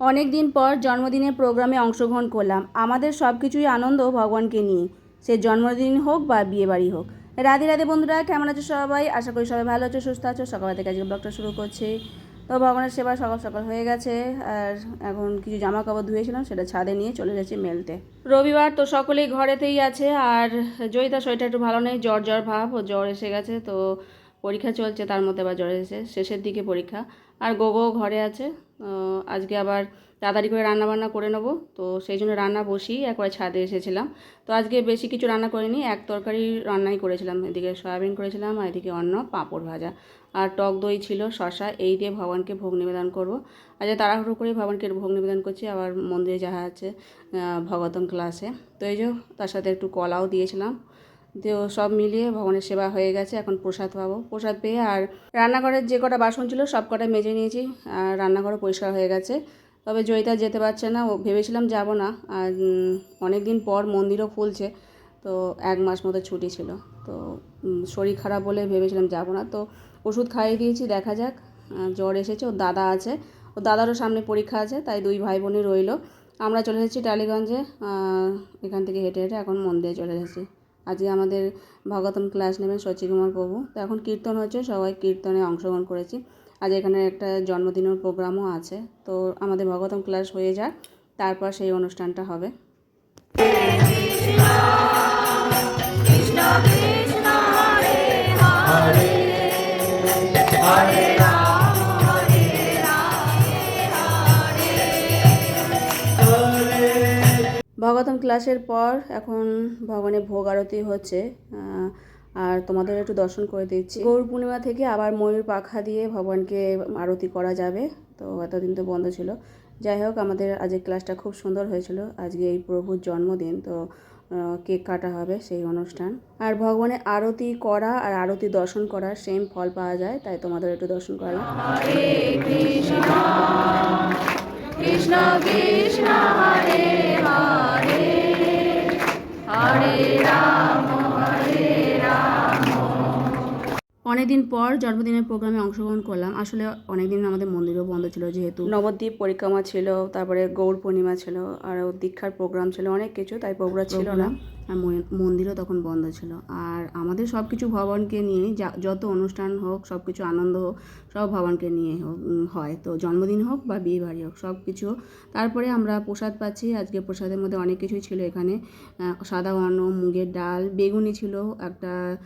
অনেক দিন পর জন্মদিনের প্রোগ্রামে অংশগ্রহণ করলাম। আমাদের সব কিছুই আনন্দ ভগবানকে নিয়ে। সে জন্মদিন হোক বা বিয়ে বাড়ি হোক। রাধে রাধে বন্ধুরা, কেমন আছো সবাই? আশা করি সবাই ভালো আছো, সুস্থ আছো। সকাল থেকে আজকে ব্লগটা শুরু করছি। তো ভগবানের সেবা সকাল সকাল হয়ে গেছে। আর এখন কিছু জামা কাপড় ধুয়েছিলাম, সেটা ছাদে নিয়ে চলে যাচ্ছি মেলতে। রবিবার তো সকলেই ঘরেতেই আছে। আর জয়িতা শরীরটা একটু ভালো নেই, জ্বর জ্বর ভাব ও জ্বর এসে গেছে। তো পরীক্ষা চলছে তার মধ্যে আবার জ্বর এসেছে। শেষের দিকে পরীক্ষা। আর গোগো ঘরে আছে। আজকে আবার তাড়াতাড়ি করে রান্না বান্না করে নেব। তো সেই জন্য রান্না বসিয়ে একবার ছাদে এসেছিলাম। তো আজকে বেশি কিছু রান্না করিনি। এক তরকারি রান্নাই করেছিলাম। এদিকে সয়াবিন করেছিলাম আর এদিকে অন্য পাঁপড় ভাজা। আর টক দই ছিল শশা এই দিয়ে ভগবানকে ভোগ নিবেদন করব। আজ তাড়াহুড়ো করে ভগবানকে ভোগ নিবেদন করছি, আবার মন্দিরে যাওয়া আছে ভগতম ক্লাসে তো এই যে তার সাথে একটু কলাও দিয়েছিলাম। তো সব মিলিয়ে ভগবানের সেবা হয়ে গেছে, এখন প্রসাদ পাবো। প্রসাদ পেয়ে আর রান্নাঘরের যে কটা বাসন ছিল সব কটা মেজে নিয়েছি, আর রান্নাঘরও পরিষ্কার হয়ে গেছে। তবে জয়িতা যেতে পারছে না, ও ভেবেছিলাম যাব না, আর অনেক দিন পর মন্দিরও খুলছে, তো এক মাস মতো ছুটি ছিল। তো শরীর খারাপ বলে ভেবেছিলাম যাব না। তো ওষুধ খাইয়ে দিয়েছি, দেখা যাক জ্বর এসেছে, ওর দাদা আছে। ওর দাদারও সামনে পরীক্ষা আছে, তাই দুই ভাই বোনই রইল। আমরা চলে এসেছি টালিগঞ্জে এখান থেকে হেঁটে হেঁটে এখন মন্দিরে চলে এসেছি। আজকে আমাদের ভগতম ক্লাস নেবেন শচীকুমার প্রভু। তো এখন কীর্তন হচ্ছে, সবাই কীর্তনে অংশগ্রহণ করেছি। আজ এখানে একটা জন্মদিনের প্রোগ্রামও আছে। তো আমাদের ভগতম ক্লাস হয়ে যাক, তারপর সেই অনুষ্ঠানটা হবে। ভগতম ক্লাসের পর এখন ভগবানের ভোগ আরতি হচ্ছে আর তোমাদের একটু দর্শন করে দিচ্ছি। গৌর পূর্ণিমা থেকে আবার ময়ূর পাখা দিয়ে ভগবানকে আরতি করা যাবে। তো এতদিন তো বন্ধ ছিল। যাই হোক, আমাদের আজকে ক্লাসটা খুব সুন্দর হয়েছিল। আজকে এই প্রভুর জন্মদিন, তো কেক কাটা হবে সেই অনুষ্ঠান। আর ভগবানের আরতি করা আর আরতি দর্শন করার সেম ফল পাওয়া যায়, তাই তোমাদের একটু দর্শন করলাম। অনেকদিন পর জন্মদিনের প্রোগ্রামে অংশগ্রহণ করলাম। আসলে অনেকদিন আমাদের মন্দিরও বন্ধ ছিল যেহেতু। নবদ্বীপ পরিক্রমা ছিল তারপরে গৌর পূর্ণিমা ছিল আর দীক্ষার প্রোগ্রাম ছিল অনেক কিছু তাই প্রোগ্রাম ছিল না। মন্দিরও তখন বন্ধ ছিল। আর আমাদের সব কিছু ভগবানকে নিয়ে যা- যত অনুষ্ঠান হোক সব কিছু আনন্দ হোক, সব ভগবানকে নিয়ে হোক হয়। তো জন্মদিন হোক বা বিয়ে বাড়ি হোক সব কিছু তারপরে আমরা প্রসাদ পাচ্ছি। আজকে প্রসাদের মধ্যে অনেক কিছুই ছিল এখানে। সাদা অন্ন, মুগের ডাল, বেগুনি ছিল, একটা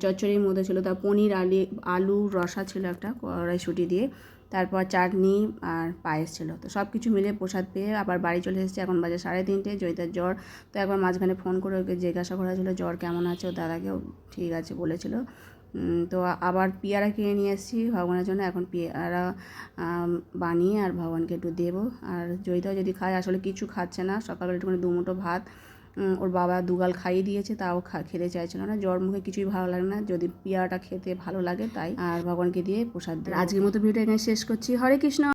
চচ্চড়ির মধ্যে ছিল তার পনির, আলি আলু রসা ছিল একটা, কড়াইশুটি দিয়ে। তারপর চাটনি আর পায়েস ছিল। তো সব কিছু মিলে প্রসাদ পেয়ে আবার বাড়ি চলে এসেছে। এখন বাজে সাড়ে তিনটে, জয়িতার জ্বর। তো একবার মাঝখানে ফোন করে ওকে জিজ্ঞাসা করা ছিল জ্বর কেমন আছে? ও দাদাকেও ঠিক আছে বলেছিল। তো আবার পেয়ারা কিনে নিয়ে এসেছি ভগবানের জন্য। এখন পেয়ারা বানিয়ে আর ভগবানকে একটু দেবো। আর জয়িতাও যদি খায়, আসলে কিছু খাচ্ছে না। সকালবেলা একটুখানি দুমুঠো ভাত ওর বাবা দুগাল খাইয়ে দিয়েছে, তাও খেতে চাইছিল না। জ্বর মুখে কিছুই ভালো লাগে না। যদি পিয়াটা খেতে ভালো লাগে, তাই। আর ভগবানকে দিয়ে প্রসাদ। আজকের মতো ভিডিওটা এখানে শেষ করছি। হরে কৃষ্ণ!